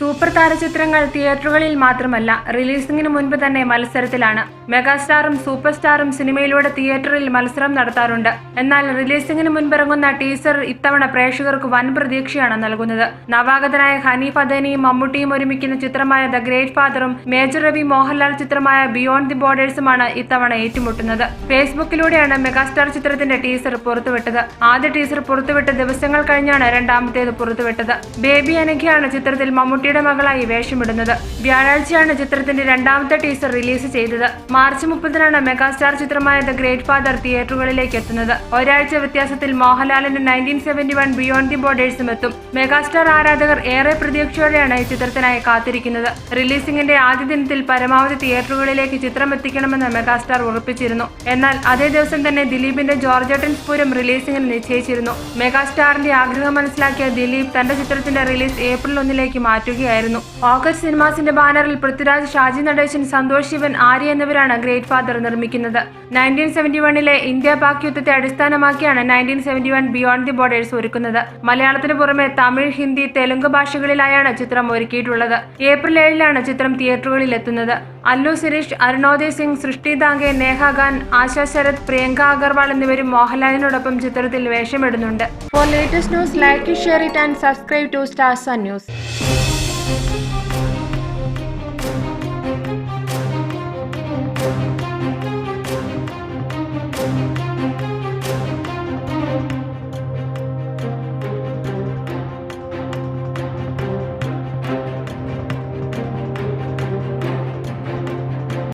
Super താരചിത്രങ്ങൾ തിയേറ്ററുകളിൽ മാത്രമല്ല റിലീസിംഗിന് മുൻപ് തന്നെ മത്സരത്തിലാണ്. മെഗാസ്റ്റാറും സൂപ്പർ സ്റ്റാറും സിനിമയിലൂടെ തിയേറ്ററിൽ മത്സരം നടത്താറുണ്ട്. എന്നാൽ റിലീസിംഗിന് മുൻപിറങ്ങുന്ന ടീസർ ഇത്തവണ പ്രേക്ഷകർക്ക് വൻ പ്രതീക്ഷയാണ് നൽകുന്നത്. നവാഗതനായ ഹനീഫ് അദനിയും മമ്മൂട്ടിയും ഒരുമിക്കുന്ന ചിത്രമായ ദ ഗ്രേറ്റ് ഫാദറും മേജർ രവി മോഹൻലാൽ ചിത്രമായ ബിയോണ്ട് ദി ബോർഡേഴ്സുമാണ് ഇത്തവണ ഏറ്റുമുട്ടുന്നത്. ഫേസ്ബുക്കിലൂടെയാണ് മെഗാസ്റ്റാർ ചിത്രത്തിന്റെ ടീസർ പുറത്തുവിട്ടത്. ആദ്യ ടീസർ പുറത്തുവിട്ട ദിവസങ്ങൾ കഴിഞ്ഞാണ് രണ്ടാമത്തേത് പുറത്തുവിട്ടത്. ബേബി അനഘയാണ് ചിത്രത്തിൽ മമ്മൂട്ടിയുടെ മകളായി വേഷമിടുന്നത്. വ്യാഴാഴ്ചയാണ് ചിത്രത്തിന്റെ രണ്ടാമത്തെ ടീസർ റിലീസ് ചെയ്തത്. മാർച്ച് മുപ്പതിനാണ് മെഗാസ്റ്റാർ ചിത്രമായ ദ ഗ്രേറ്റ് ഫാദർ തിയേറ്ററുകളിലേക്ക് എത്തുന്നത്. ഒരാഴ്ച വ്യത്യാസത്തിൽ മോഹൻലാലിന്റെ nineteen seventy one beyond the ബോർഡേഴ്സും എത്തും. മെഗാസ്റ്റാർ ആരാധകർ ഏറെ പ്രതീക്ഷയോടെയാണ് ഈ ചിത്രത്തിനായി കാത്തിരിക്കുന്നത്. റിലീസിംഗിന്റെ ആദ്യ ദിനത്തിൽ പരമാവധി തിയേറ്ററുകളിലേക്ക് ചിത്രം എത്തിക്കണമെന്ന് മെഗാസ്റ്റാർ ഉറപ്പിച്ചിരുന്നു. എന്നാൽ അതേ ദിവസം തന്നെ ദിലീപിന്റെ ജോർജട്ടൻ പൂരം റിലീസിംഗിന് നിശ്ചയിച്ചിരുന്നു. മെഗാസ്റ്റാറിന്റെ ആഗ്രഹം മനസ്സിലാക്കിയ ദിലീപ് തന്റെ ചിത്രത്തിന്റെ റിലീസ് ഏപ്രിൽ ഒന്നിലേക്ക് മാറ്റുകയായിരുന്നു ഓഗസ്റ്റ് സിനിമാസിന്റെ ബാനറിൽ പൃഥ്വിരാജ് ഷാജി നടേശൻ സന്തോഷ് ശിവൻ ആര്യ എന്നിവരാണ് ഗ്രേറ്റ് ഫാദർ നിർമ്മിക്കുന്നത്. നയന്റീൻ സെവന്റി വണ്ണിലെ ഇന്ത്യ പാക് യുദ്ധത്തെ അടിസ്ഥാനമാക്കിയാണ് nineteen seventy one beyond the borders ഒരുക്കുന്നത്. മലയാളത്തിന് പുറമെ തമിഴ് ഹിന്ദി തെലുങ്ക് ഭാഷകളിലായാണ് ചിത്രം ഒരുക്കിയിട്ടുള്ളത്. ഏപ്രിൽ ഏഴിലാണ് ചിത്രം തിയേറ്ററുകളിൽ എത്തുന്നത്. അല്ലു സുരേഷ് അരുണോദയ് സിംഗ് സൃഷ്ടി ദാങ്കെ നേഹ ഖാൻ ആശ ശരത് പ്രിയങ്ക അഗർവാൾ എന്നിവരും മോഹൻലാലിനോടൊപ്പം ചിത്രത്തിൽ വേഷമിടുന്നുണ്ട്. For latest news like share it and subscribe to stars news